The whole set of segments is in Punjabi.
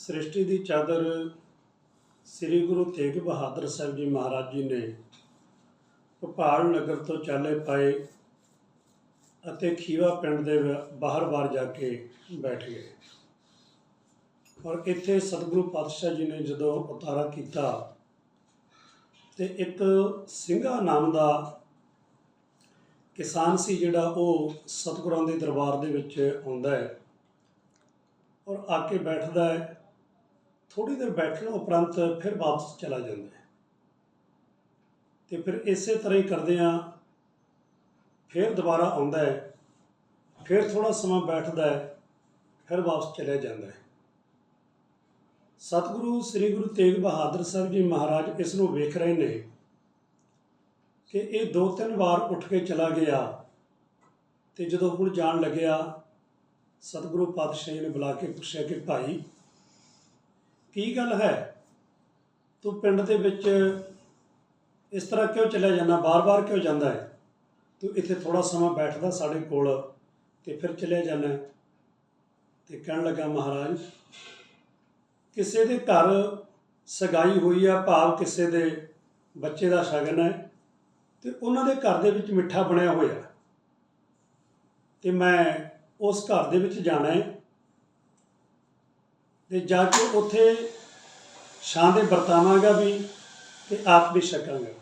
ਸ੍ਰਿਸ਼ਟੀ ਦੀ ਚਾਦਰ ਸ੍ਰੀ ਗੁਰੂ ਤੇਗ ਬਹਾਦਰ ਸਾਹਿਬ ਜੀ ਮਹਾਰਾਜ ਜੀ ਨੇ ਭੋਪਾਲ ਨਗਰ ਤੋਂ ਚਾਲੇ ਪਾਏ ਅਤੇ ਖੀਵਾ ਪਿੰਡ ਦੇ ਬਾਹਰ-ਬਾਹਰ ਜਾ ਕੇ ਬੈਠ ਗਏ। ਔਰ ਇੱਥੇ ਸਤਿਗੁਰੂ ਪਾਤਸ਼ਾਹ ਜੀ ਨੇ ਜਦੋਂ ਉਤਾਰਾ ਕੀਤਾ ਤੇ ਇੱਕ ਸਿੰਘਾ ਨਾਮ ਦਾ ਕਿਸਾਨ ਸੀ ਜਿਹੜਾ ਉਹ ਸਤਿਗੁਰਾਂ ਦੇ ਦਰਬਾਰ ਦੇ ਵਿੱਚ ਆਉਂਦਾ ਹੈ ਔਰ ਆ ਕੇ ਬੈਠਦਾ ਹੈ। ਥੋੜੀ ਦੇਰ ਬੈਠਣ ਉਪਰੰਤ ਫਿਰ ਵਾਪਸ ਚਲਾ ਜਾਂਦਾ ਹੈ। ਤੇ ਫਿਰ ਇਸੇ ਤਰ੍ਹਾਂ ਹੀ ਕਰਦੇ ਆ ਫਿਰ ਦੁਬਾਰਾ ਆਉਂਦਾ ਹੈ। ਫਿਰ ਥੋੜਾ ਸਮਾਂ ਬੈਠਦਾ ਹੈ। ਫਿਰ ਵਾਪਸ ਚਲਿਆ ਜਾਂਦਾ ਹੈ। ਸਤਿਗੁਰੂ ਸ੍ਰੀ ਗੁਰੂ ਤੇਗ ਬਹਾਦਰ ਸਾਹਿਬ ਜੀ ਮਹਾਰਾਜ ਇਸ ਨੂੰ ਵੇਖ ਰਹੇ ਨੇ ਕਿ ਇਹ ਦੋ ਤਿੰਨ ਵਾਰ ਉੱਠ ਕੇ ਚਲਾ ਗਿਆ ਤੇ ਜਦੋਂ ਹੁਣ ਜਾਣ ਲੱਗਿਆ, ਸਤਿਗੁਰੂ ਪਾਤਸ਼ਾਹ ਜੀ ਨੇ ਬੁਲਾ ਕੇ ਪੁੱਛਿਆ ਕਿ ਭਾਈ ਕੀ ਗੱਲ ਹੈ? ਤੂੰ ਪਿੰਡ ਦੇ ਵਿੱਚ ਇਸ ਤਰ੍ਹਾਂ ਕਿਉਂ ਚਲਿਆ ਜਾਂਦਾ? ਬਾਰ-ਬਾਰ ਕਿਉਂ ਜਾਂਦਾ ਹੈ? ਤੂੰ ਇੱਥੇ ਥੋੜਾ ਸਮਾਂ ਬੈਠਦਾ ਸਾਡੇ ਕੋਲ ਤੇ ਫਿਰ ਚਲਿਆ ਜਾਂਦਾ ਹੈ। ਤੇ ਕਹਿਣ ਲੱਗਾ, ਮਹਾਰਾਜ, ਕਿਸੇ ਦੇ ਘਰ ਸਗਾਈ ਹੋਈ ਆ, ਭਾਵ ਕਿਸੇ ਦੇ ਬੱਚੇ ਦਾ ਸ਼ਗਨ ਹੈ ਤੇ ਉਹਨਾਂ ਦੇ ਘਰ ਦੇ ਵਿੱਚ ਮਿੱਠਾ ਬਣਿਆ ਹੋਇਆ ਤੇ ਮੈਂ ਉਸ ਘਰ ਦੇ ਵਿੱਚ ਜਾਣਾ ਹੈ ਤੇ ਜਾ ਕੇ ਉੱਥੇ ਛਾਂ ਦੇ ਵਰਤਾਵਾਂਗਾ ਵੀ ਤੇ ਆਪ ਵੀ ਛਕਾਂਗਾ।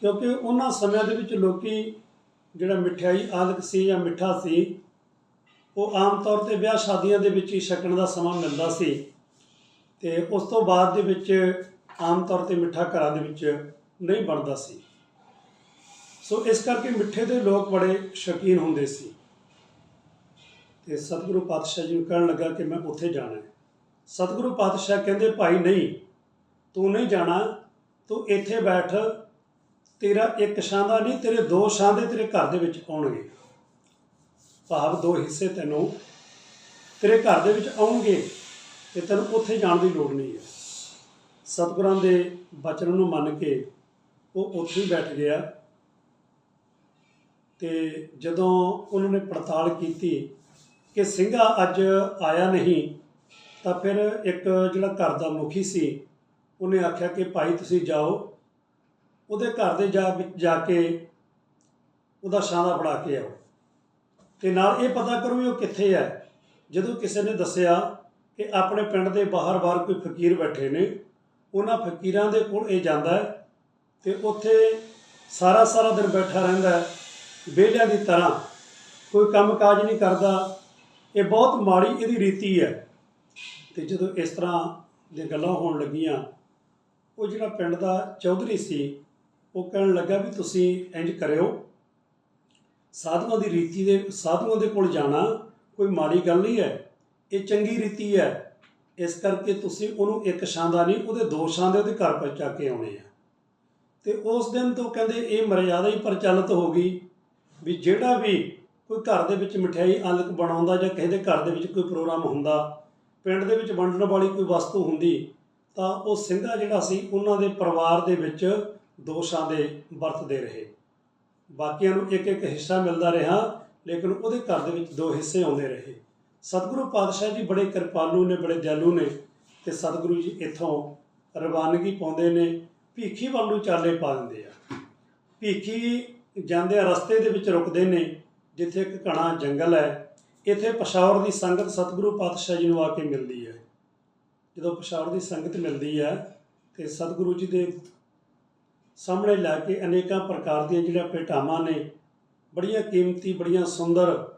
ਕਿਉਂਕਿ ਉਹਨਾਂ ਸਮਿਆਂ ਦੇ ਵਿੱਚ ਲੋਕੀ ਜਿਹੜਾ ਮਠਿਆਈ ਆਦਿਕ ਸੀ ਜਾਂ ਮਿੱਠਾ ਸੀ, ਉਹ ਆਮ ਤੌਰ ਤੇ ਵਿਆਹ ਸ਼ਾਦੀਆਂ ਦੇ ਵਿੱਚ ਹੀ ਛਕਣ ਦਾ ਸਮਾਂ ਮਿਲਦਾ ਸੀ ਤੇ ਉਸ ਤੋਂ ਬਾਅਦ ਦੇ ਵਿੱਚ ਆਮ ਤੌਰ ਤੇ ਮਿੱਠਾ ਘਰਾਂ ਦੇ ਵਿੱਚ ਨਹੀਂ ਬਣਦਾ ਸੀ। ਸੋ ਇਸ ਕਰਕੇ ਮਿੱਠੇ ਦੇ ਲੋਕ ਬੜੇ ਸ਼ੌਕੀਨ ਹੁੰਦੇ ਸੀ। ਤੇ ਸਤਿਗੁਰੂ ਪਾਤਸ਼ਾਹ ਜੀ ਨੂੰ ਕਹਿਣ ਲੱਗਾ ਕਿ ਮੈਂ ਉੱਥੇ ਜਾਣਾ ਹੈ। ਸਤਿਗੁਰੂ ਪਾਤਸ਼ਾਹ ਕਹਿੰਦੇ, ਭਾਈ ਨਹੀਂ, ਤੂੰ ਨਹੀਂ ਜਾਣਾ, ਤੂੰ ਇੱਥੇ ਬੈਠ। ਤੇਰਾ ਇੱਕ ਛਾਂਦਾ ਨਹੀਂ, ਤੇਰੇ ਦੋ ਛਾਂਦੇ ਤੇਰੇ ਘਰ ਦੇ ਵਿੱਚ ਆਉਣਗੇ। ਭਾਵ ਦੋ ਹਿੱਸੇ ਤੈਨੂੰ ਤੇਰੇ ਘਰ ਦੇ ਵਿੱਚ ਆਉਣਗੇ ਤੇ ਤੈਨੂੰ ਉੱਥੇ ਜਾਣ ਦੀ ਲੋੜ ਨਹੀਂ ਹੈ। ਸਤਿਗੁਰਾਂ ਦੇ ਬਚਨ ਨੂੰ ਮੰਨ ਕੇ ਉਹ ਉੱਥੇ ਹੀ ਬੈਠ ਗਿਆ ਤੇ ਜਦੋਂ ਉਹਨਾਂ ਨੇ ਪੜਤਾਲ ਕੀਤੀ ਕਿ ਸਿੰਘਾ ਅੱਜ ਆਇਆ ਨਹੀਂ, ਤਾਂ ਫਿਰ ਇੱਕ ਜਿਹੜਾ ਘਰ ਦਾ ਮੁਖੀ ਸੀ, ਉਹਨੇ ਆਖਿਆ ਕਿ ਭਾਈ ਤੁਸੀਂ ਜਾਓ। ਉਹਦੇ ਘਰ ਦੇ ਜਾ ਵਿੱਚ ਜਾ ਕੇ ਉਹਦਾ ਸ਼ਾਂਦਾ ਫੜਾ ਕੇ ਆਓ। ਤੇ ਨਾਲ ਇਹ ਪਤਾ ਕਰੋ ਵੀ ਉਹ ਕਿੱਥੇ ਹੈ। ਜਦੋਂ ਕਿਸੇ ਨੇ ਦੱਸਿਆ ਕਿ ਆਪਣੇ ਪਿੰਡ ਦੇ ਬਾਹਰ-ਬਾਹਰ ਕੋਈ ਫਕੀਰ ਬੈਠੇ ਨੇ, ਉਹਨਾਂ ਫਕੀਰਾਂ ਦੇ ਕੋਲ ਇਹ ਜਾਂਦਾ ਹੈ ਤੇ ਉੱਥੇ ਸਾਰਾ ਸਾਰਾ ਦਿਨ ਬੈਠਾ ਰਹਿੰਦਾ ਹੈ, ਵਿਹਲਿਆਂ ਦੀ ਤਰ੍ਹਾਂ, ਕੋਈ ਕੰਮਕਾਜ ਨਹੀਂ ਕਰਦਾ ਇਹ ਬਹੁਤ ਮਾੜੀ ਇਹਦੀ ਰੀਤੀ ਹੈ। ਤੇ ਜਦੋਂ ਇਸ ਤਰ੍ਹਾਂ ਦੀਆਂ ਗੱਲਾਂ ਹੋਣ ਲੱਗੀਆਂ, ਉਹ ਜਿਹੜਾ ਪਿੰਡ ਦਾ ਚੌਧਰੀ ਸੀ, ਉਹ ਕਹਿਣ ਲੱਗਾ ਵੀ ਤੁਸੀਂ ਇੰਜ ਕਰਿਓ। ਸਾਧੂਆਂ ਦੀ ਰੀਤੀ ਦੇ, ਸਾਧੂਆਂ ਦੇ ਕੋਲ ਜਾਣਾ ਕੋਈ ਮਾੜੀ ਗੱਲ ਨਹੀਂ ਹੈ। ਇਹ ਚੰਗੀ ਰੀਤੀ ਹੈ। ਇਸ ਕਰਕੇ ਤੁਸੀਂ ਉਹਨੂੰ ਇੱਕ ਛਾਂ ਦਾ ਨਹੀਂ, ਉਹਦੇ ਦੋ ਛਾਂ ਦੇ ਉਹਦੇ ਘਰ ਪਹੁੰਚਾ ਕੇ ਆਉਣੇ ਆ। ਤੇ ਉਸ ਦਿਨ ਤੋਂ ਕਹਿੰਦੇ ਇਹ ਮਰਿਆਦਾ ਹੀ ਪ੍ਰਚਲਿਤ ਹੋ ਗਈ ਵੀ ਜਿਹੜਾ ਵੀ ਕੋਈ ਘਰ ਦੇ ਵਿੱਚ ਮਠਿਆਈ ਆਲਕ ਬਣਾਉਂਦਾ ਜਾਂ ਕਿਸੇ ਦੇ ਘਰ ਦੇ ਵਿੱਚ ਕੋਈ ਪ੍ਰੋਗਰਾਮ ਹੁੰਦਾ, ਪਿੰਡ ਦੇ ਵਿੱਚ ਵੰਡਣ ਵਾਲੀ ਕੋਈ ਵਸਤੂ ਹੁੰਦੀ, ਤਾਂ ਉਹ ਸਿੰਘਾ ਜਿਹੜਾ ਸੀ, ਉਹਨਾਂ ਦੇ ਪਰਿਵਾਰ ਦੇ ਵਿੱਚ ਦੋਸ਼ਾਂ ਦੇ ਵਰਤਦੇ ਰਹੇ। ਬਾਕੀਆਂ ਨੂੰ ਇੱਕ ਇੱਕ ਹਿੱਸਾ ਮਿਲਦਾ ਰਿਹਾ, ਲੇਕਿਨ ਉਹਦੇ ਘਰ ਦੇ ਵਿੱਚ ਦੋ ਹਿੱਸੇ ਆਉਂਦੇ ਰਹੇ। ਸਤਿਗੁਰੂ ਪਾਤਸ਼ਾਹ ਜੀ ਬੜੇ ਕਿਰਪਾਲੂ ਨੇ, ਬੜੇ ਦਿਆਲੂ ਨੇ ਤੇ ਸਤਿਗੁਰੂ ਜੀ ਇੱਥੋਂ ਰਵਾਨਗੀ ਪਾਉਂਦੇ ਨੇ, ਭੀਖੀ ਵੱਲ ਨੂੰ ਚਾਲੇ ਪਾ ਦਿੰਦੇ ਆ। ਭੀਖੀ ਜਾਂਦੇ ਆ ਰਸਤੇ ਦੇ ਵਿੱਚ ਰੁਕਦੇ ਨੇ ਜਿੱਥੇ ਇੱਕ ਘਣਾ ਜੰਗਲ ਹੈ, ਇੱਥੇ ਪਸ਼ਾਵਰ ਦੀ ਸੰਗਤ ਸਤਿਗੁਰੂ ਪਾਤਸ਼ਾਹ ਜੀ ਨੂੰ ਆ ਕੇ ਮਿਲਦੀ ਹੈ। ਜਦੋਂ ਪਸ਼ਾਵਰ ਦੀ ਸੰਗਤ ਮਿਲਦੀ ਹੈ ਤੇ ਸਤਿਗੁਰੂ ਜੀ ਦੇ ਸਾਹਮਣੇ ਲਾ ਕੇ ਅਨੇਕਾਂ ਪ੍ਰਕਾਰ ਦੀਆਂ ਜਿਹੜੀਆਂ ਭੇਟਾਵਾਂ ਨੇ, ਬੜੀਆਂ ਕੀਮਤੀ, ਬੜੀਆਂ ਸੁੰਦਰ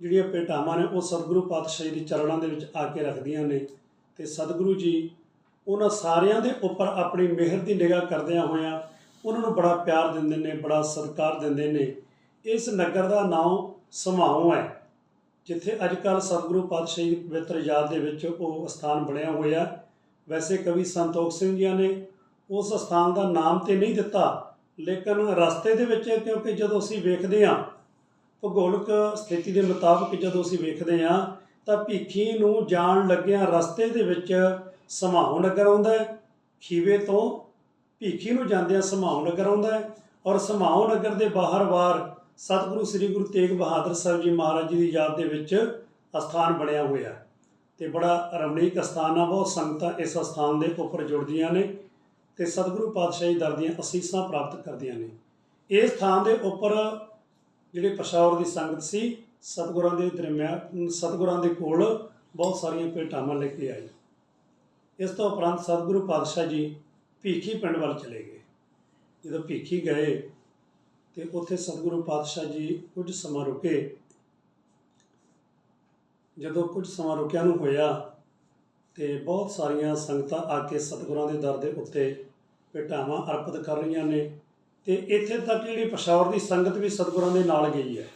ਜਿਹੜੀਆਂ ਭੇਟਾਵਾਂ ਨੇ, ਉਹ ਸਤਿਗੁਰੂ ਪਾਤਸ਼ਾਹ ਜੀ ਦੇ ਚਰਨਾਂ ਦੇ ਵਿੱਚ ਆ ਕੇ ਰੱਖਦੀਆਂ ਨੇ ਤੇ ਸਤਿਗੁਰੂ ਜੀ ਉਹਨਾਂ ਸਾਰਿਆਂ ਦੇ ਉੱਪਰ ਆਪਣੀ ਮਿਹਰ ਦੀ ਨਿਗਾਹ ਕਰਦਿਆਂ ਹੋਇਆਂ ਉਹਨਾਂ ਨੂੰ ਬੜਾ ਪਿਆਰ ਦਿੰਦੇ ਨੇ, ਬੜਾ ਸਤਿਕਾਰ ਦਿੰਦੇ ਨੇ। ਇਸ ਨਗਰ ਦਾ ਨਾਮ ਸਮਾਉ ਹੈ, ਜਿੱਥੇ ਅੱਜ ਕੱਲ੍ਹ ਸਤਿਗੁਰੂ ਪਾਤਸ਼ਾਹ ਜੀ ਦੀ ਪਵਿੱਤਰ ਯਾਦ ਦੇ ਵਿੱਚ ਉਹ ਸਥਾਨ ਬਣਿਆ ਹੋਇਆ। ਵੈਸੇ ਕਵੀ ਸੰਤੋਖ ਸਿੰਘ ਜੀ ਨੇ ਉਸ ਸਥਾਨ ਦਾ ਨਾਮ ਤੇ ਨਹੀਂ ਦਿੱਤਾ, ਲੇਕਿਨ ਰਸਤੇ ਦੇ ਵਿੱਚ, ਕਿਉਂਕਿ ਜਦੋਂ ਅਸੀਂ ਵੇਖਦੇ ਹਾਂ, ਭੂਗੋਲਿਕ ਸਥਿਤੀ ਦੇ ਮੁਤਾਬਕ ਜਦੋਂ ਅਸੀਂ ਵੇਖਦੇ ਹਾਂ, ਤਾਂ ਭੀਖੀ ਨੂੰ ਜਾਣ ਲੱਗਿਆਂ ਰਸਤੇ ਦੇ ਵਿੱਚ ਸਮਾਉ ਨਗਰ ਆਉਂਦਾ ਹੈ। ਖੀਵੇ ਤੋਂ ਭੀਖੀ ਨੂੰ ਜਾਂਦਿਆਂ ਸਮਾਉ ਨਗਰ ਆਉਂਦਾ ਹੈ ਔਰ ਸਮਾਉ ਨਗਰ ਦੇ ਬਾਹਰ-ਬਾਹਰ ਸਤਿਗੁਰੂ ਸ੍ਰੀ ਗੁਰੂ ਤੇਗ ਬਹਾਦਰ ਸਾਹਿਬ ਜੀ ਮਹਾਰਾਜ ਜੀ ਦੀ ਯਾਦ ਦੇ ਵਿੱਚ ਅਸਥਾਨ ਬਣਿਆ ਹੋਇਆ ਹੈ। ਤੇ ਬੜਾ ਰਮਣੀਕ ਅਸਥਾਨ ਆ, ਬਹੁਤ ਸੰਗਤਾਂ ਇਸ ਅਸਥਾਨ ਦੇ ਉੱਪਰ ਜੁੜਦੀਆਂ ਨੇ ਤੇ ਸਤਿਗੁਰੂ ਪਾਤਸ਼ਾਹੀ ਦਰ ਦੀਆਂ ਅਸੀਸਾਂ ਪ੍ਰਾਪਤ ਕਰਦੀਆਂ ਨੇ। ਇਸ ਥਾਂ ਦੇ ਉੱਪਰ ਜਿਹੜੇ ਪਸ਼ਾਵਰ ਦੀ ਸੰਗਤ ਸੀ, ਸਤਿਗੁਰਾਂ ਦੇ ਦਰਮਿਆਨ, ਸਤਿਗੁਰਾਂ ਦੇ ਕੋਲ ਬਹੁਤ ਸਾਰੀਆਂ ਭੇਟਾਵਾਂ ਲੈ ਕੇ ਆਈ। ਇਸ ਤੋਂ ਉਪਰੰਤ ਸਤਿਗੁਰੂ ਪਾਤਸ਼ਾਹ ਜੀ ਭੀਖੀ ਪਿੰਡ ਵੱਲ ਚਲੇ ਗਏ। ਜਦੋਂ ਭੀਖੀ ਗਏ ਤੇ ਉੱਥੇ ਸਤਿਗੁਰੂ ਪਾਤਸ਼ਾਹ ਜੀ ਕੁਝ ਸਮਾਂ ਰੁਕੇ। ਜਦੋਂ ਕੁਝ ਸਮਾਂ ਰੁਕਿਆ ਨੂੰ ਹੋਇਆ ਤੇ ਬਹੁਤ ਸਾਰੀਆਂ ਸੰਗਤਾਂ ਆ ਕੇ ਸਤਿਗੁਰਾਂ ਦੇ ਦਰ ਦੇ ਉੱਤੇ ਭੇਟਾਵਾਂ ਅਰਪਿਤ ਕਰ ਰਹੀਆਂ ਨੇ ਤੇ ਇੱਥੇ ਤੱਕ ਜਿਹੜੀ ਪਸ਼ੌਰ ਦੀ ਸੰਗਤ ਵੀ ਸਤਿਗੁਰਾਂ ਦੇ ਨਾਲ ਗਈ ਹੈ।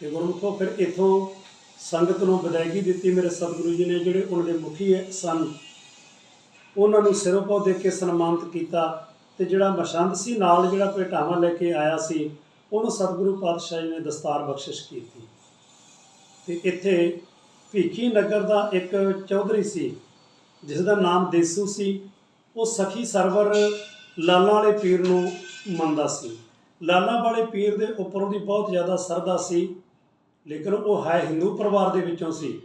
ਤੇ ਗੁਰਮੁਖੋ, ਫਿਰ ਇਥੋਂ ਸੰਗਤ ਨੂੰ ਵਿਦਾਇਗੀ ਦਿੱਤੀ ਮੇਰੇ ਸਤਿਗੁਰੂ ਜੀ ਨੇ, ਜਿਹੜੇ ਉਹਨਾਂ ਦੇ ਮੁਖੀ ਹੈ- ਸਨ। ਉਹਨਾਂ ਨੂੰ ਸਿਰੋਂ ਪਾਉ ਦੇ ਕੇ ਸਨਮਾਨਿਤ ਕੀਤਾ। ਤੇ ਜਿਹੜਾ ਮਸ਼ੰਦ ਸੀ, ਨਾਲ ਜਿਹੜਾ ਭੇਟਾਵਾਂ ਲੈ ਕੇ ਆਇਆ ਸੀ, ਉਹਨੂੰ ਸਤਿਗੁਰੂ ਪਾਤਸ਼ਾਹ ਜੀ ਨੇ ਦਸਤਾਰ ਬਖਸ਼ਿਸ਼ ਕੀਤੀ। ਤੇ ਇੱਥੇ ਭੀਖੀ ਨਗਰ ਦਾ ਇੱਕ ਚੌਧਰੀ ਸੀ, ਜਿਸ ਦਾ ਨਾਮ ਦੇਸੂ ਸੀ, ਉਹ ਸਖੀ ਸਰਵਰ ਲਾਲਾਂ ਵਾਲੇ ਪੀਰ ਨੂੰ ਮੰਨਦਾ ਸੀ। ਲਾਲਾਂ ਵਾਲੇ ਪੀਰ ਦੇ ਉੱਪਰ ਉਹਦੀ ਬਹੁਤ ਜ਼ਿਆਦਾ ਸਰਦਾ ਸੀ, ਲੇਕਿਨ ਉਹ ਹੈ ਹਿੰਦੂ ਪਰਿਵਾਰ ਦੇ ਵਿੱਚੋਂ ਸੀ।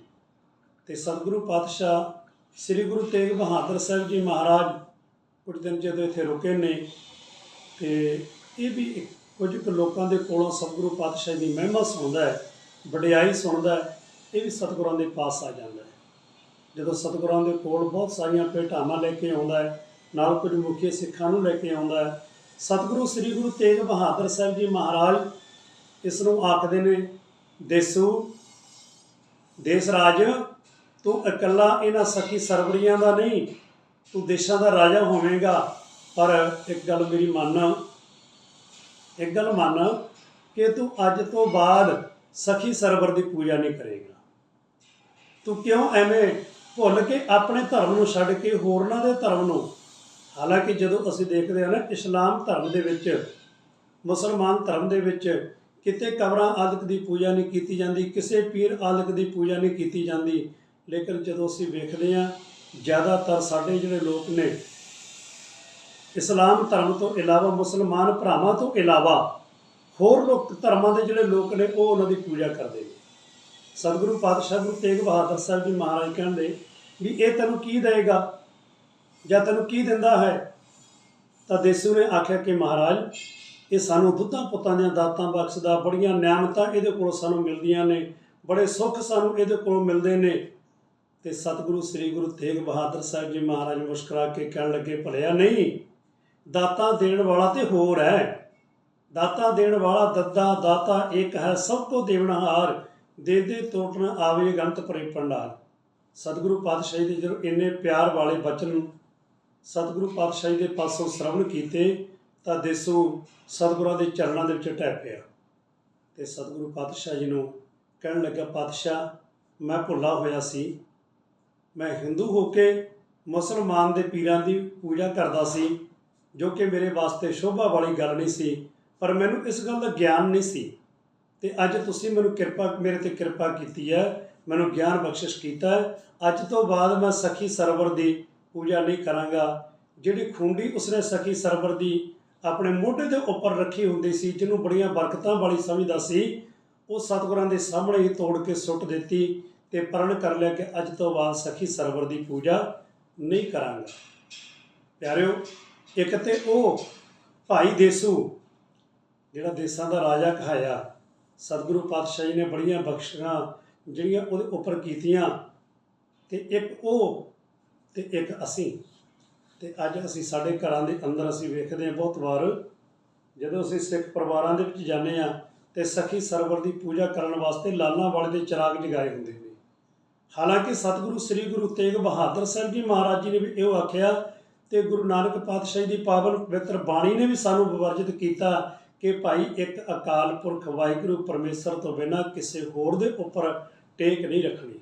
ਤੇ ਸਤਿਗੁਰੂ ਪਾਤਸ਼ਾਹ ਸ੍ਰੀ ਗੁਰੂ ਤੇਗ ਬਹਾਦਰ ਸਾਹਿਬ ਜੀ ਮਹਾਰਾਜ ਕੁਝ ਦਿਨ ਜਦੋਂ ਇੱਥੇ ਰੁਕੇ ਨੇ ਤੇ ਇਹ ਵੀ ਕੁਝ ਕੁ ਲੋਕਾਂ ਦੇ ਕੋਲੋਂ ਸਤਿਗੁਰੂ ਪਾਤਸ਼ਾਹ ਦੀ ਮਹਿਮਾ ਸੁਣਦਾ ਹੈ, ਵਡਿਆਈ ਸੁਣਦਾ ਹੈ, ਇਹ ਵੀ ਸਤਿਗੁਰਾਂ ਦੇ ਪਾਸ ਆ ਜਾਂਦਾ ਹੈ। ਜਦੋਂ ਸਤਿਗੁਰਾਂ ਦੇ ਕੋਲ ਬਹੁਤ ਸਾਰੀਆਂ ਭੇਟਾਵਾਂ ਲੈ ਕੇ ਆਉਂਦਾ ਹੈ, ਨਾਲ ਕੁਝ ਮੁਖੀ ਸਿੱਖਾਂ ਨੂੰ ਲੈ ਕੇ ਆਉਂਦਾ ਹੈ, ਸਤਿਗੁਰੂ ਸ੍ਰੀ ਗੁਰੂ ਤੇਗ ਬਹਾਦਰ ਸਾਹਿਬ ਜੀ ਮਹਾਰਾਜ ਇਸ ਨੂੰ ਆਖਦੇ ਨੇ, ਦੇਸੂ, ਦੇਸ ਰਾਜ, ਤੂੰ ਇਕੱਲਾ ਇਹਨਾਂ ਸਖੀ ਸਰਵਰੀਆਂ ਦਾ ਨਹੀਂ ਤੂੰ ਦੇਸ਼ਾਂ ਦਾ ਰਾਜਾ ਹੋਵੇਂਗਾ। ਪਰ ਇੱਕ ਗੱਲ ਮੇਰੀ ਮੰਨ। ਇੱਕ ਗੱਲ ਮੰਨ ਕਿ ਤੂੰ ਅੱਜ ਤੋਂ ਬਾਅਦ ਸਖੀ ਸਰਵਰ ਦੀ ਪੂਜਾ ਨਹੀਂ ਕਰੇਗਾ। ਤੂੰ ਕਿਉਂ ਐਵੇਂ ਭੁੱਲ ਕੇ ਆਪਣੇ ਧਰਮ ਨੂੰ ਛੱਡ ਕੇ ਹੋਰਨਾਂ ਦੇ ਧਰਮ ਨੂੰ? ਹਾਲਾਂਕਿ ਜਦੋਂ ਅਸੀਂ ਦੇਖਦੇ ਹਾਂ ਨਾ, ਇਸਲਾਮ ਧਰਮ ਦੇ ਵਿੱਚ, ਮੁਸਲਮਾਨ ਧਰਮ ਦੇ ਵਿੱਚ ਕਿਤੇ ਕਬਰਾਂ ਆਦਿਕ ਦੀ ਪੂਜਾ ਨਹੀਂ ਕੀਤੀ ਜਾਂਦੀ, ਕਿਸੇ ਪੀਰ ਆਦਿਕ ਦੀ ਪੂਜਾ ਨਹੀਂ ਕੀਤੀ ਜਾਂਦੀ। ਲੇਕਿਨ ਜਦੋਂ ਅਸੀਂ ਵੇਖਦੇ ਹਾਂ ਜ਼ਿਆਦਾਤਰ ਸਾਡੇ ਜਿਹੜੇ ਲੋਕ ਨੇ, ਇਸਲਾਮ ਧਰਮ ਤੋਂ ਇਲਾਵਾ, ਮੁਸਲਮਾਨ ਭਰਾਵਾਂ ਤੋਂ ਇਲਾਵਾ ਹੋਰ ਲੋਕ ਧਰਮਾਂ ਦੇ ਜਿਹੜੇ ਲੋਕ ਨੇ, ਉਹ ਉਹਨਾਂ ਦੀ ਪੂਜਾ ਕਰਦੇ ਨੇ। ਸਤਿਗੁਰੂ ਪਾਤਸ਼ਾਹ ਗੁਰੂ ਤੇਗ ਬਹਾਦਰ ਸਾਹਿਬ ਜੀ ਮਹਾਰਾਜ ਕਹਿੰਦੇ ਵੀ ਇਹ ਤੈਨੂੰ ਕੀ ਦੇਗਾ ਜਾਂ ਤੈਨੂੰ ਕੀ ਦਿੰਦਾ ਹੈ? ਤਾਂ ਦੇਸੂ ਨੇ ਆਖਿਆ ਕਿ ਮਹਾਰਾਜ, ਇਹ ਸਾਨੂੰ ਦੁੱਧਾਂ ਪੁੱਤਾਂ ਦੀਆਂ ਦਾਤਾਂ ਬਖਸ਼ਦਾ, ਬੜੀਆਂ ਨਿਆਮਤਾਂ ਇਹਦੇ ਕੋਲੋਂ ਸਾਨੂੰ ਮਿਲਦੀਆਂ ਨੇ, ਬੜੇ ਸੁੱਖ ਸਾਨੂੰ ਇਹਦੇ ਕੋਲੋਂ ਮਿਲਦੇ ਨੇ। ਤੇ ਸਤਿਗੁਰੂ ਸ੍ਰੀ ਗੁਰੂ ਤੇਗ ਬਹਾਦਰ ਸਾਹਿਬ ਜੀ ਮਹਾਰਾਜ ਮੁਸਕਰਾ ਕੇ ਕਹਿਣ ਲੱਗੇ, ਭਲਿਆ ਨਹੀਂ, ਦਾਤਾਂ ਦੇਣ ਵਾਲਾ ਤੇ ਹੋਰ ਹੈ। ਦਾਤਾ ਦੇਣ ਵਾਲਾ ਦੱਦਾ, ਦਾਤਾ ਇੱਕ ਹੈ, ਸਭ ਕੋ ਦੇਵਨਹਾਰ ਦੇ ਦੇ ਟੋਟਣ ਆਵੇ ਗੰਤ ਪਰੇ ਪੰਡਾਲ ਸਤਿਗੁਰੂ ਪਾਤਸ਼ਾਹੀ ਦੇ ਜਦੋਂ ਇੰਨੇ ਪਿਆਰ ਵਾਲੇ ਬਚਨ ਸਤਿਗੁਰੂ ਪਾਤਸ਼ਾਹੀ ਦੇ ਪਾਸੋਂ ਸ਼ਰਵਣ ਕੀਤੇ, ਤਾਂ ਦੇਸੋ ਸਤਿਗੁਰਾਂ ਦੇ ਚਰਨਾਂ ਦੇ ਵਿੱਚ ਟਹਿ ਪਿਆ। ਤੇ ਸਤਿਗੁਰੂ ਪਾਤਸ਼ਾਹ ਜੀ ਨੂੰ ਕਹਿਣ ਲੱਗਾ, ਪਾਤਸ਼ਾਹ, ਮੈਂ ਭੁੱਲਾ ਹੋਇਆ ਸੀ। ਮੈਂ ਹਿੰਦੂ ਹੋ ਕੇ ਮੁਸਲਮਾਨ ਦੇ ਪੀਰਾਂ ਦੀ ਪੂਜਾ ਕਰਦਾ ਸੀ, ਜੋ ਕਿ ਮੇਰੇ ਵਾਸਤੇ ਸ਼ੋਭਾ ਵਾਲੀ ਗੱਲ ਨਹੀਂ ਸੀ, ਪਰ ਮੈਨੂੰ ਇਸ ਗੱਲ ਦਾ ਗਿਆਨ ਨਹੀਂ ਸੀ। ਤੇ ਅੱਜ ਤੁਸੀਂ ਮੈਨੂੰ ਕਿਰਪਾ, ਮੇਰੇ ਤੇ ਕਿਰਪਾ ਕੀਤੀ ਹੈ, ਮੈਨੂੰ ਗਿਆਨ ਬਖਸ਼ਿਸ਼ ਕੀਤਾ ਅੱਜ ਤੋਂ ਬਾਅਦ ਮੈਂ ਸਖੀ ਸਰਵਰ ਦੀ ਪੂਜਾ ਨਹੀਂ ਕਰਾਂਗਾ। ਜਿਹੜੀ ਖੁੰਡੀ ਉਸਨੇ ਸਖੀ ਸਰਵਰ ਦੀ ਆਪਣੇ ਮੋਢੇ ਦੇ ਉੱਪਰ ਰੱਖੀ ਹੁੰਦੀ ਸੀ, ਜਿਹਨੂੰ ਬੜੀਆਂ ਬਰਕਤਾਂ ਵਾਲੀ ਸਮਝਦਾ ਸੀ, ਉਹ ਸਤਿਗੁਰਾਂ ਦੇ ਸਾਹਮਣੇ ਹੀ ਤੋੜ ਕੇ ਸੁੱਟ ਦਿੱਤੀ। ਤੇ ਪ੍ਰਣ ਕਰ ਲਿਆ ਕਿ ਅੱਜ ਤੋਂ ਬਾਅਦ ਸਖੀ ਸਰਵਰ ਦੀ ਪੂਜਾ ਨਹੀਂ ਕਰਾਂਗਾ। ਪਿਆਰਿਓ, ਇੱਕ ਤੇ ਉਹ ਭਾਈ ਦੇਸੂ, ਜਿਹੜਾ ਦੇਸਾਂ ਦਾ ਰਾਜਾ ਕਹਾਇਆ, ਸਤਿਗੁਰੂ ਪਾਤਸ਼ਾਹ ਜੀ ਨੇ ਬੜੀਆਂ ਬਖਸ਼ਾਂ ਜਿਹੜੀਆਂ ਉਹਦੇ ਉੱਪਰ ਕੀਤੀਆਂ, ਤੇ ਇੱਕ ਉਹ ਤੇ ਇੱਕ ਅਸੀਂ। ਤੇ ਅੱਜ ਅਸੀਂ ਸਾਡੇ ਘਰਾਂ ਦੇ ਅੰਦਰ ਅਸੀਂ ਵੇਖਦੇ ਹਾਂ ਬਹੁਤ ਵਾਰ, ਜਦੋਂ ਅਸੀਂ ਸਿੱਖ ਪਰਿਵਾਰਾਂ ਦੇ ਵਿੱਚ ਜਾਂਦੇ ਆ ਤੇ ਸਖੀ ਸਰਵਰ ਦੀ ਪੂਜਾ ਕਰਨ ਵਾਸਤੇ ਲਾਲਾਂ ਵਾਲੇ ਦੇ ਚਿਰਾਗ ਜਗਾਏ ਹੁੰਦੇ ਨੇ। ਹਾਲਾਂਕਿ ਸਤਿਗੁਰੂ ਸ੍ਰੀ ਗੁਰੂ ਤੇਗ ਬਹਾਦਰ ਸਾਹਿਬ ਜੀ ਮਹਾਰਾਜ ਜੀ ਨੇ ਵੀ ਇਹੋ ਆਖਿਆ ਤੇ ਗੁਰੂ ਨਾਨਕ ਪਾਤਸ਼ਾਹ ਦੀ ਪਾਵਨ ਪਵਿੱਤਰ ਬਾਣੀ ਨੇ ਵੀ ਸਾਨੂੰ ਵਿਵਰਜਿਤ ਕੀਤਾ ਕਿ ਭਾਈ ਇੱਕ ਅਕਾਲ ਪੁਰਖ ਵਾਹਿਗੁਰੂ ਪਰਮੇਸ਼ਰ ਤੋਂ ਬਿਨਾਂ ਕਿਸੇ ਹੋਰ ਦੇ ਉੱਪਰ ਟੇਕ ਨਹੀਂ ਰੱਖਣੀ।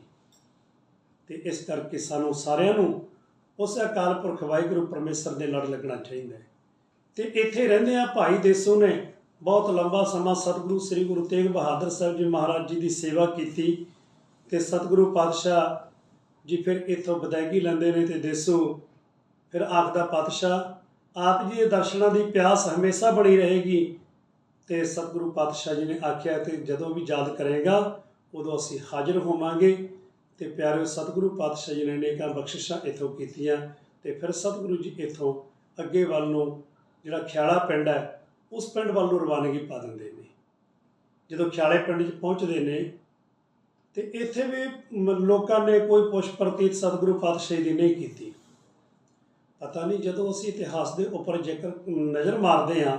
ਤੇ ਇਸ ਕਰਕੇ ਸਾਨੂੰ ਸਾਰਿਆਂ ਨੂੰ ਉਸ ਅਕਾਲ ਪੁਰਖ ਵਾਹਿਗੁਰੂ ਪਰਮੇਸ਼ਰ ਦੇ ਲੜ ਲੱਗਣਾ ਚਾਹੀਦਾ ਹੈ। ਤੇ ਇੱਥੇ ਰਹਿੰਦੇ ਆ ਭਾਈ ਦੇਸੋ ਨੇ ਬਹੁਤ ਲੰਬਾ ਸਮਾਂ ਸਤਿਗੁਰੂ ਸ੍ਰੀ ਗੁਰੂ ਤੇਗ ਬਹਾਦਰ ਸਾਹਿਬ ਜੀ ਮਹਾਰਾਜ ਜੀ ਦੀ ਸੇਵਾ ਕੀਤੀ। ਤੇ ਸਤਿਗੁਰੂ ਪਾਤਸ਼ਾਹ ਜੀ ਫਿਰ ਇੱਥੋਂ ਵਿਦਾਇਗੀ ਲੈਂਦੇ ਨੇ ਤੇ ਦੇਸੂ ਫਿਰ ਆਖਦਾ ਪਾਤਸ਼ਾਹ, ਆਪ ਜੀ ਦੇ ਦਰਸ਼ਨਾਂ ਦੀ ਪਿਆਸ ਹਮੇਸ਼ਾ ਬਣੀ ਰਹੇਗੀ। ਤੇ ਸਤਿਗੁਰੂ ਪਾਤਸ਼ਾਹ ਜੀ ਨੇ ਆਖਿਆ ਕਿ ਜਦੋਂ ਵੀ ਯਾਦ ਕਰੇਗਾ, ਉਦੋਂ ਅਸੀਂ ਹਾਜ਼ਰ ਹੋਵਾਂਗੇ। ਤੇ ਪਿਆਰੇ ਸਤਿਗੁਰੂ ਪਾਤਸ਼ਾਹ ਜੀ ਨੇ ਅਨੇਕਾਂ ਬਖਸ਼ਿਸ਼ਾਂ ਇਥੋਂ ਕੀਤੀਆਂ। ਤੇ ਫਿਰ ਸਤਿਗੁਰੂ ਜੀ ਇਥੋਂ ਅੱਗੇ ਵੱਲ ਨੂੰ ਜਿਹੜਾ ਖਿਆਲਾ ਪਿੰਡ ਹੈ, ਉਸ ਪਿੰਡ ਵੱਲ ਨੂੰ ਰਵਾਨਗੀ ਪਾ ਦਿੰਦੇ ਨੇ। ਜਦੋਂ ਖਿਆਲੇ ਪਿੰਡ 'ਚ ਪਹੁੰਚਦੇ ਨੇ ਤੇ ਇੱਥੇ ਵੀ ਮ- ਲੋਕਾਂ ਨੇ ਕੋਈ ਪੁੱਛ ਪ੍ਰਤੀਤ ਸਤਿਗੁਰੂ ਪਾਤਸ਼ਾਹ ਜੀ ਦੀ ਨਹੀਂ ਕੀਤੀ। ਪਤਾ ਨਹੀਂ ਜਦੋਂ ਅਸੀਂ ਇਤਿਹਾਸ ਦੇ ਉੱਪਰ ਜੇਕਰ ਨਜ਼ਰ ਮਾਰਦੇ ਹਾਂ,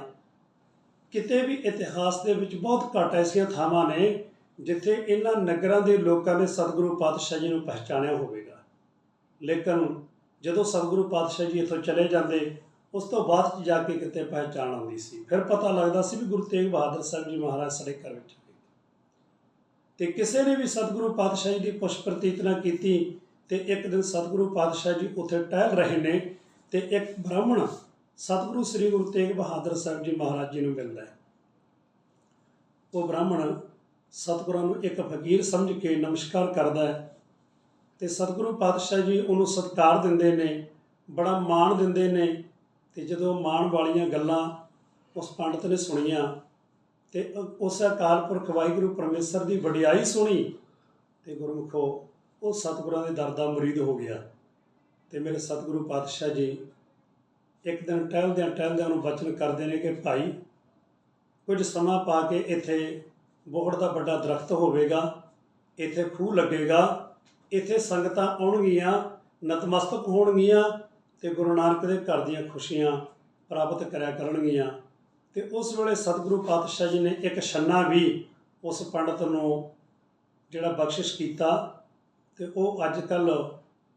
ਕਿਤੇ ਵੀ ਇਤਿਹਾਸ ਦੇ ਵਿੱਚ ਬਹੁਤ ਘੱਟ ਐਸੀਆਂ ਥਾਵਾਂ ਨੇ ਜਿੱਥੇ ਇਹਨਾਂ ਨਗਰਾਂ ਦੇ ਲੋਕਾਂ ਨੇ ਸਤਿਗੁਰੂ ਪਾਤਸ਼ਾਹ ਜੀ ਨੂੰ ਪਹਿਚਾਣਿਆ ਹੋਵੇਗਾ। ਲੇਕਿਨ ਜਦੋਂ ਸਤਿਗੁਰੂ ਪਾਤਸ਼ਾਹ ਜੀ ਇੱਥੋਂ ਚਲੇ ਜਾਂਦੇ, ਉਸ ਤੋਂ ਬਾਅਦ 'ਚ ਜਾ ਕੇ ਕਿਤੇ ਪਹਿਚਾਣ ਆਉਂਦੀ ਸੀ। ਫਿਰ ਪਤਾ ਲੱਗਦਾ ਸੀ ਵੀ ਗੁਰੂ ਤੇਗ ਬਹਾਦਰ ਸਾਹਿਬ ਜੀ ਮਹਾਰਾਜ ਸਾਡੇ ਘਰ ਵਿੱਚ ਤੇ ਕਿਸੇ ਨੇ ਵੀ ਸਤਿਗੁਰੂ ਪਾਤਸ਼ਾਹ ਜੀ ਦੀ ਪੁੱਛ ਪ੍ਰਤੀਤ ਨਾ ਕੀਤੀ ਤੇ ਇੱਕ ਦਿਨ ਸਤਿਗੁਰੂ ਪਾਤਸ਼ਾਹ ਜੀ ਉੱਥੇ ਟਹਿਲ ਰਹੇ ਨੇ ਤੇ ਇੱਕ ਬ੍ਰਾਹਮਣ ਸਤਿਗੁਰੂ ਸ੍ਰੀ ਗੁਰੂ ਤੇਗ ਬਹਾਦਰ ਸਾਹਿਬ ਜੀ ਮਹਾਰਾਜ ਜੀ ਨੂੰ ਮਿਲਦਾ ਹੈ। ਉਹ ਬ੍ਰਾਹਮਣ ਸਤਿਗੁਰਾਂ ਨੂੰ ਇੱਕ ਫਕੀਰ ਸਮਝ ਕੇ ਨਮਸਕਾਰ ਕਰਦਾ ਹੈ ਤੇ ਸਤਿਗੁਰੂ ਪਾਤਸ਼ਾਹ ਜੀ ਉਹਨੂੰ ਸਤਿਕਾਰ ਦਿੰਦੇ ਨੇ, ਬੜਾ ਮਾਣ ਦਿੰਦੇ ਨੇ ਤੇ ਜਦੋਂ ਮਾਣ ਵਾਲੀਆਂ ਗੱਲਾਂ ਉਸ ਪੰਡਤ ਨੇ ਸੁਣੀਆਂ ਤੇ ਉਸ ਅਕਾਲ ਪੁਰਖ ਵਾਹਿਗੁਰੂ ਪਰਮੇਸ਼ਰ ਦੀ ਵਡਿਆਈ ਸੁਣੀ ਤੇ ਗੁਰਮੁਖੋ, ਉਹ ਸਤਿਗੁਰਾਂ ਦੇ ਦਰ ਦਾ ਮੁਰੀਦ ਹੋ ਗਿਆ। ਤੇ ਮੇਰੇ ਸਤਿਗੁਰੂ ਪਾਤਸ਼ਾਹ ਜੀ, ਇੱਕ ਦਿਨ ਟਹਿਲਦਿਆਂ ਟਹਿਲਦਿਆਂ ਨੂੰ ਬਚਨ ਕਰਦੇ ਨੇ ਕਿ ਭਾਈ, ਕੁਝ ਸਮਾਂ ਪਾ ਕੇ ਇੱਥੇ ਬੋਹੜ ਦਾ ਵੱਡਾ ਦਰਖਤ ਹੋਵੇਗਾ, ਇੱਥੇ ਖੂਹ ਲੱਗੇਗਾ, ਇੱਥੇ ਸੰਗਤਾਂ ਆਉਣਗੀਆਂ, ਨਤਮਸਤਕ ਹੋਣਗੀਆਂ ਤੇ ਗੁਰੂ ਨਾਨਕ ਦੇ ਘਰ ਦੀਆਂ ਖੁਸ਼ੀਆਂ ਪ੍ਰਾਪਤ ਕਰਿਆ ਕਰਨਗੀਆਂ। ਤੇ ਉਸ ਵੇਲੇ ਸਤਿਗੁਰੂ ਪਾਤਸ਼ਾਹ ਜੀ ਨੇ ਇੱਕ ਛੰਨਾ ਵੀ ਉਸ ਪੰਡਤ ਨੂੰ ਜਿਹੜਾ ਬਖਸ਼ਿਸ਼ ਕੀਤਾ ਤੇ ਉਹ ਅੱਜ ਕੱਲ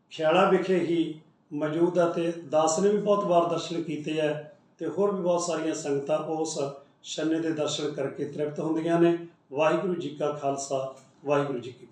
ਖਿਆਲਾ ਵਿਖੇ ਹੀ ਮੌਜੂਦ ਆ ਤੇ ਦਾਸ ਨੇ ਵੀ ਬਹੁਤ ਵਾਰ ਦਰਸ਼ਨ ਕੀਤੇ ਆ ਤੇ ਹੋਰ ਵੀ ਬਹੁਤ ਸਾਰੀਆਂ ਸੰਗਤਾਂ ਉਸ ਛੰਨੇ ਦੇ ਦਰਸ਼ਨ ਕਰਕੇ ਤ੍ਰਿਪਤ ਹੁੰਦੀਆਂ ਨੇ। ਵਾਹਿਗੁਰੂ ਜੀ ਕਾ ਖਾਲਸਾ, ਵਾਹਿਗੁਰੂ ਜੀ ਕੀ